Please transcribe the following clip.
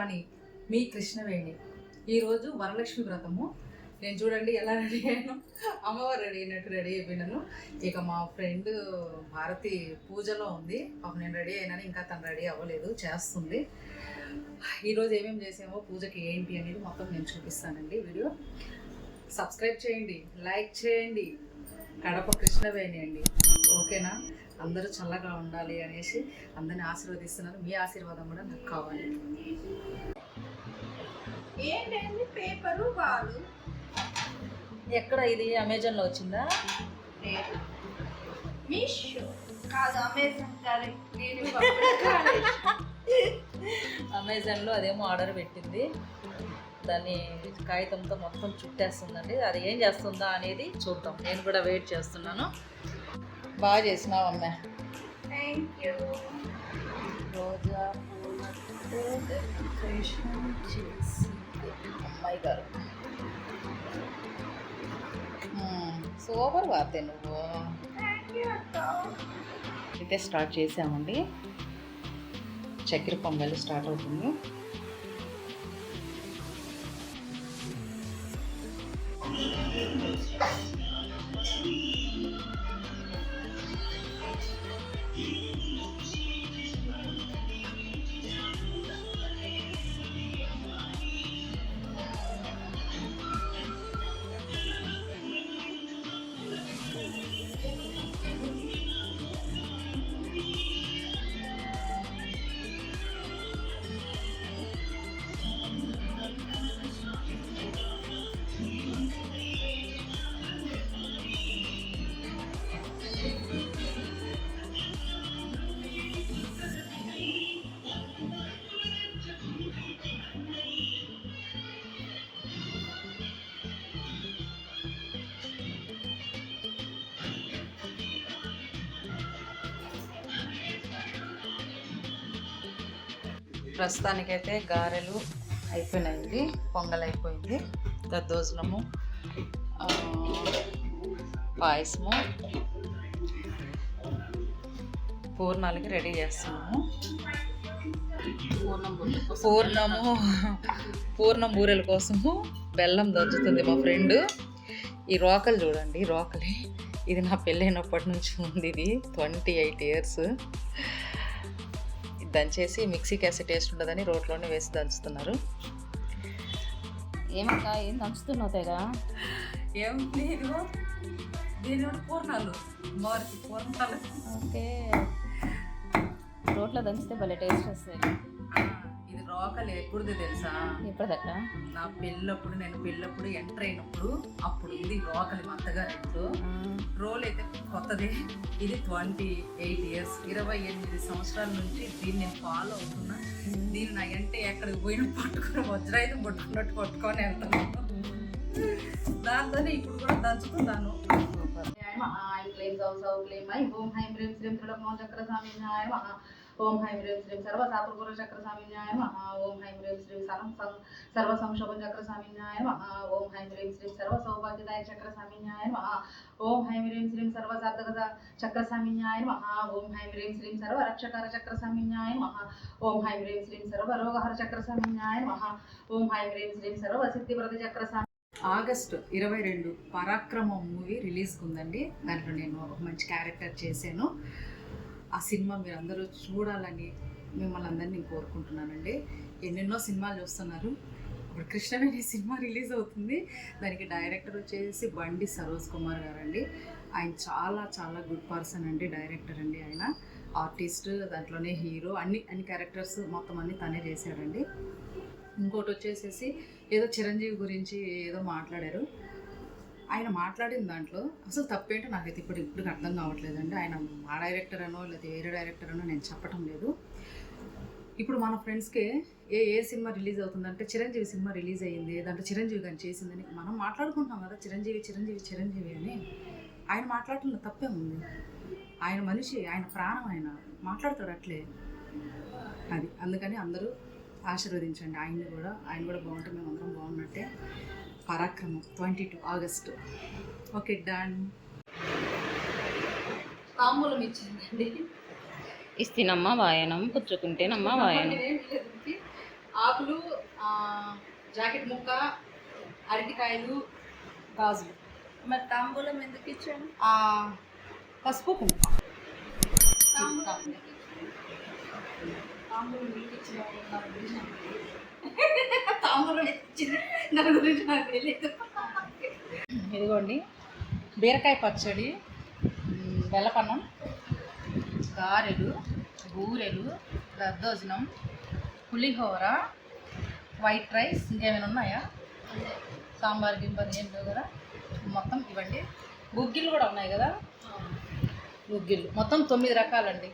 రాణి మీ కృష్ణవేణి. ఈరోజు వరలక్ష్మి వ్రతము. నేను చూడండి ఎలా రెడీ అయ్యాను. అమ్మవారు రెడీ అయినట్టు రెడీ అయిపోయినాను ఇక మా ఫ్రెండ్ భారతి పూజలో ఉంది. పాప నేను రెడీ అయినాను ఇంకా తను రెడీ అవ్వలేదు చేస్తుంది. ఈరోజు ఏమేమి చేసామో పూజకి ఏంటి అనేది మొత్తం నేను చూపిస్తానండి వీడియో. సబ్స్క్రైబ్ చేయండి లైక్ చేయండి. కడప కృష్ణవేణి అండి. ఓకేనా అందరూ చల్లగా ఉండాలి అనేసి అందరిని ఆశీర్వదిస్తున్నాను మీ ఆశీర్వాదం కూడా నాకు కావాలి. ఏంటండి పేపరు వాళ్ళు ఎక్కడ ఇది? అమెజాన్లో వచ్చిందా? మీషో? కాదు అమెజాన్ అమెజాన్లో అదేమో ఆర్డర్ పెట్టింది. దాన్ని కాగితంతో మొత్తం చుట్టేస్తుందండి. అది ఏం చేస్తుందా అనేది చూద్దాం. నేను కూడా వెయిట్ చేస్తున్నాను. బాగా చేసినావు అమ్మ. రోజా అమ్మాయి గారు. సూపర్ వార్తే నువ్వు. అయితే స్టార్ట్ చేసామండి. చక్కెర పొంగల్ స్టార్ట్ అవుతుంది. ప్రస్తుతానికైతే గారెలు అయిపోయినాయి పొంగల్ అయిపోయింది దద్దోజనము పాయసము పూర్ణాలకి రెడీ చేస్తున్నాము. పూర్ణము పూర్ణం బూరెల కోసము బెల్లం దంచుతుంది మా ఫ్రెండ్. ఈ రోకలు చూడండి రోకలి. ఇది నా పెళ్ళైనప్పటి నుంచి ఉంది ఇది ట్వంటీ ఎయిట్ ఇయర్స్. దంచేసి మిక్సీకి వేసే టేస్ట్ ఉండదని రోట్లోనే వేసి దంచుతున్నారు. ఏమక్క ఏం దంచుతున్నావు తెగ? ఏం లేదు. దీని పూర్ణాలు పూర్ణాలు ఓకే. రోట్లో దంచితే భలే టేస్ట్ వస్తాయి. ఇది రోకలు ఎప్పుడుది తెలుసా? ఎప్పటిదక్క నా పెళ్ళప్పుడు నేను పెళ్ళప్పుడు ఎంటర్ అయినప్పుడు అప్పుడు ఇది రోకలి మా అత్తగారింట్లో రోల్ అయితే కొత్తది. ఇది ట్వంటీ ఎయిట్ ఇయర్స్. ఇరవై ఎనిమిది సంవత్సరాల నుంచి దీన్ని నేను ఫాలో అవుతున్నా. దీన్ని నా అంటే ఎక్కడికి పోయినా పట్టుకుని వజ్రాయుధం పట్టుకున్నట్టు పట్టుకొని వెళ్తాను దాంతోనే ఇప్పుడు కూడా దంచుతున్నాను. క్లీం సౌ సౌ క్లీం ఐ ఓం హైం హ్రీం శ్రీం చక్ర మహ. ఓం హైం రేం శ్రీం సర్వ సాతుపుర చక్ర స్వామిన్యాయ ఓం హైం రేం శ్రీం సర్వ సర్వ సంక్షోభం చక్ర స్వామిన్యాయ ఓం హైం రేం శ్రీం సర్వ సౌభాగ్యదాయ చక్ర స్వామిన్యాయ ఓం హైం రేం శ్రీం సర్వ సార్థక చక్ర స్వామిన్యాయ ఓం హైం రేం శ్రీం సర్వ రక్షకర చక్ర స్వామిన్యాయ ఓం హైం రేం శ్రీం సర్వ రోగహర చక్ర స్వామిన్యాయ ఓం హైం రేం శ్రీం సర్వ సిద్ధిప్రద చక్ర స్వామి ఆగస్టు ఇరవై రెండు పరాక్రమం మూవీ రిలీజ్కి ఉందండి దాంట్లో నేను ఒక మంచి క్యారెక్టర్ చేశాను. ఆ సినిమా మీరు అందరూ చూడాలని మిమ్మల్ని అందరినీ నేను కోరుకుంటున్నానండి. ఎన్నెన్నో సినిమాలు చూస్తున్నారు. ఇప్పుడు కృష్ణవేణి సినిమా రిలీజ్ అవుతుంది. దానికి డైరెక్టర్ వచ్చేసి బండి సరోజ్ కుమార్ గారు అండి ఆయన చాలా చాలా గుడ్ పర్సన్ అండి డైరెక్టర్ అండి ఆయన. ఆర్టిస్ట్ దాంట్లోనే హీరో అన్ని అన్ని క్యారెక్టర్స్ మొత్తం అన్ని తనే చేశాడండి. ఇంకోటి వచ్చేసేసి ఏదో చిరంజీవి గురించి ఏదో మాట్లాడారు. ఆయన మాట్లాడిన దాంట్లో అసలు తప్పేంటో నాకైతే ఇప్పుడు ఇప్పుడు అర్థం కావట్లేదండి. ఆయన మా డైరెక్టర్ అనో లేదా వేరే డైరెక్టర్ అనో నేను చెప్పటం లేదు. ఇప్పుడు మన ఫ్రెండ్స్కి ఏ ఏ సినిమా రిలీజ్ అవుతుందంటే చిరంజీవి సినిమా రిలీజ్ అయ్యింది దాంట్లో చిరంజీవి గారిని చేసిందని మనం మాట్లాడుకుంటాం కదా చిరంజీవి చిరంజీవి చిరంజీవి అని. ఆయన మాట్లాడటంలో తప్పే ఉంది. ఆయన మనిషి ఆయన ప్రాణం ఆయన. మాట్లాడతాడు అట్లే. అది అందుకని అందరూ ఆశీర్వదించండి. ఆయన్ని కూడా ఆయన కూడా బాగుంటే మేము అందరం బాగున్నట్టే. పరాక్రమం twenty two August. Okay done. తాంబూలం ఇచ్చిందండి ఇస్తేనమ్మా వాయనం పుచ్చుకుంటేనమ్మా వాయనం. ఆకులు జాకెట్ ముక్క అరటికాయలు గాజులు. మరి తాంబూలం ఎందుకు ఇచ్చాను పసుపు కుంకుమ. తాంబూలం ఇచ్చింది దాని గురించి నాకు తెలియదు. ఇదిగోండి బీరకాయ పచ్చడి బెల్లపన్నం గారెలు బూరెలు దద్దోజనం పులిహోర వైట్ రైస్ ఇంకేమైనా ఉన్నాయా? సాంబార్ గింబార్ ఏం లేవు కదా? మొత్తం ఇవ్వండి. గుగ్గిళ్ళు కూడా ఉన్నాయి కదా? గుగ్గిళ్ళు. మొత్తం తొమ్మిది రకాలండి.